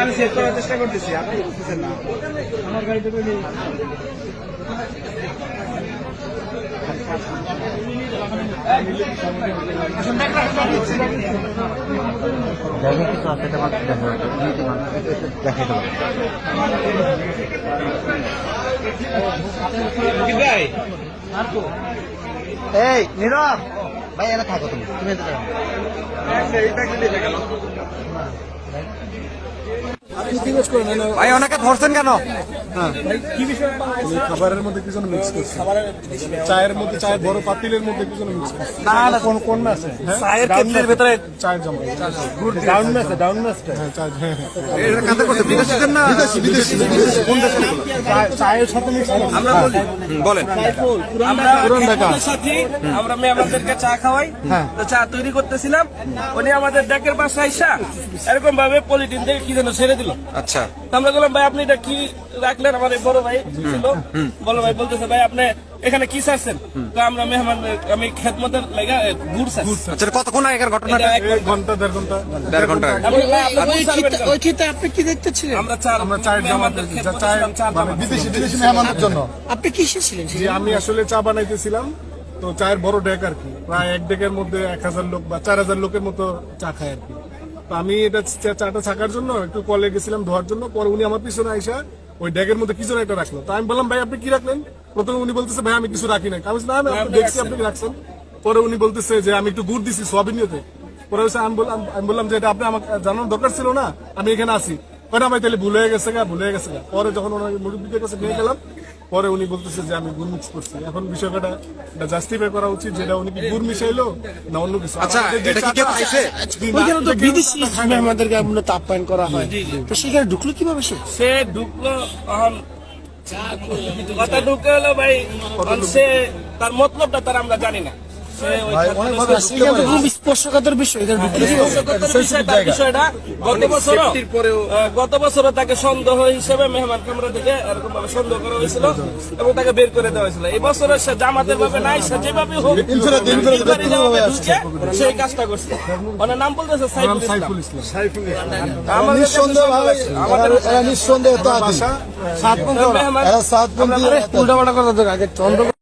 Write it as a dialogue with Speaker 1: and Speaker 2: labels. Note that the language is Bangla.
Speaker 1: আমি সেভ করার চেষ্টা করতেছি আপনি বুঝতেছেন না
Speaker 2: আমার গাড়িতে করে
Speaker 3: দেখা ইউনিটি এই নীরব। ভাই এনে থাকো তুমি। তুমি।
Speaker 4: ভাই ওনাকে ধরছেন কেন?
Speaker 5: খাবারের মধ্যে কি মিক্স করছে? চায়ের মধ্যে চায়ের বড় পাতিলের মধ্যে কি মিক্স করছে?
Speaker 4: না না।
Speaker 5: কোন কোন মাছে হ্যাঁ?
Speaker 4: চায়ের কেটলির ভেতরে
Speaker 5: চায়ের জমা
Speaker 1: ডাউন ডাউন
Speaker 5: হ্যাঁ চায় হ্যাঁ হ্যাঁ।
Speaker 4: এটা কাঁদে করছে বিদেশিদের না?
Speaker 5: বিদেশি বিদেশি বিদেশি কোন? চায়- চায়ের সাথে মিক্স
Speaker 4: আমরা বলি। বলেন।
Speaker 6: আমরা
Speaker 5: পুরান ঢাকা।
Speaker 6: সাথে আমরা মেহমানদেরকে চা খাওয়াই। তো চা তৈরি করতেছিলাম। উনি আমাদের ডেকের পাশে আইসা এরকম ভাবে পলিটিন থেকে কি যেন ছেড়ে দিল।
Speaker 4: আচ্ছা।
Speaker 6: আমরা বললাম ভাই আপনি এটা কি রাখলেন? আমার বড় ভাই ছিল। বড় ভাই বলতেছে ভাই আপনি এখানে কি চাচ্ছেন তো আমরা মেহমান আমি খেদমতের লাগা গুড়
Speaker 4: আচ্ছা কতক্ষণ আগের ঘটনাটা?
Speaker 6: এক
Speaker 5: এক ঘণ্টা দেড় ঘণ্টা।
Speaker 4: দেড় ঘণ্টা
Speaker 6: আপনি
Speaker 7: ওই কি দেখতেছিলেন?
Speaker 6: আমরা চার
Speaker 5: আমরা চায়ের জামা
Speaker 6: মেহমানদের
Speaker 5: যা
Speaker 6: খেদমতে
Speaker 5: চায়ের মানে বিদেশি বিদেশি মেহমানের জন্য।
Speaker 7: আপনি কিসে ছিলেন
Speaker 5: যে আমি আসলে চা বানাইতেছিলাম তো চায়ের বড় ডেক আর কি। প্রায় এক ডেকের মধ্যে এক হাজার লোক বা চার হাজার লোকের মতো চা খায় আর কি। তো আমি এটা চাটা ছাকার জন্য একটু কলে গেছিলাম ধোয়ার জন্য পরে উনি আমার পিছনে আইসা ওই ডেকের মধ্যে কিছু না একটা রাখল। তো আমি বললাম ভাই আপনি কি রাখলেন? প্রথমে উনি বলতেছে ভাই আমি কিছু রাখি নাই। আমি না আমি আপনি দেখছি আপনি কি রাখছেন। পরে উনি বলতেছে যে আমি একটু গুড় দিছি সোয়াবিন নিয়েতে পরে হচ্ছে আমি বললাম আমি বললাম যে এটা আপনি আমাকে জানানোর দরকার ছিল না আমি এখানে আসি পরে ভাই তাহলে ভুলে গেছে গা ভুলে গেছে গা। পরে যখন ওনার মুরব্বীদের কাছে নিয়ে গেলাম পরে উনি বলতেছে যে আমি গুড় মিক্স করছি। এখন বিষয়টা এটা জাস্টিফাই করা উচিত যেটা উনি কি গুড় মিশাইলো না অন্য কিছু?
Speaker 4: আচ্ছা এটা কি কেউ খাইছে
Speaker 7: ওইখানে তো বিদেশি মেহমানদেরকে আমরা তাপমান করা হয়। তো সেখানে ঢুকলো কীভাবে সে?
Speaker 6: সে ঢুকলো তখন কথা ঢুকে হলো ভাই সে তার মতলবটা তার আমরা জানি না। বিষয়টা গত বছর তাকে সন্দেহ হিসেবে মেহমান কামরা থেকে এরকম ভাবে সন্দেহ করা হয়েছিল এবং তাকে বের করে দেওয়া হয়েছিল। এই বছর সে জামাতের ভাবে নাই সে যেভাবে হোক সেই কাজটা করছে। ওনার নাম বলতেছে সাইফুল ইসলাম।
Speaker 5: সাইফুল ইসলাম।
Speaker 6: আমাদের আমাদের
Speaker 5: নিঃসন্দেহ তো বাসা
Speaker 6: মেহমান
Speaker 7: উল্টাপাল্টা কথা আগে চন্দ্র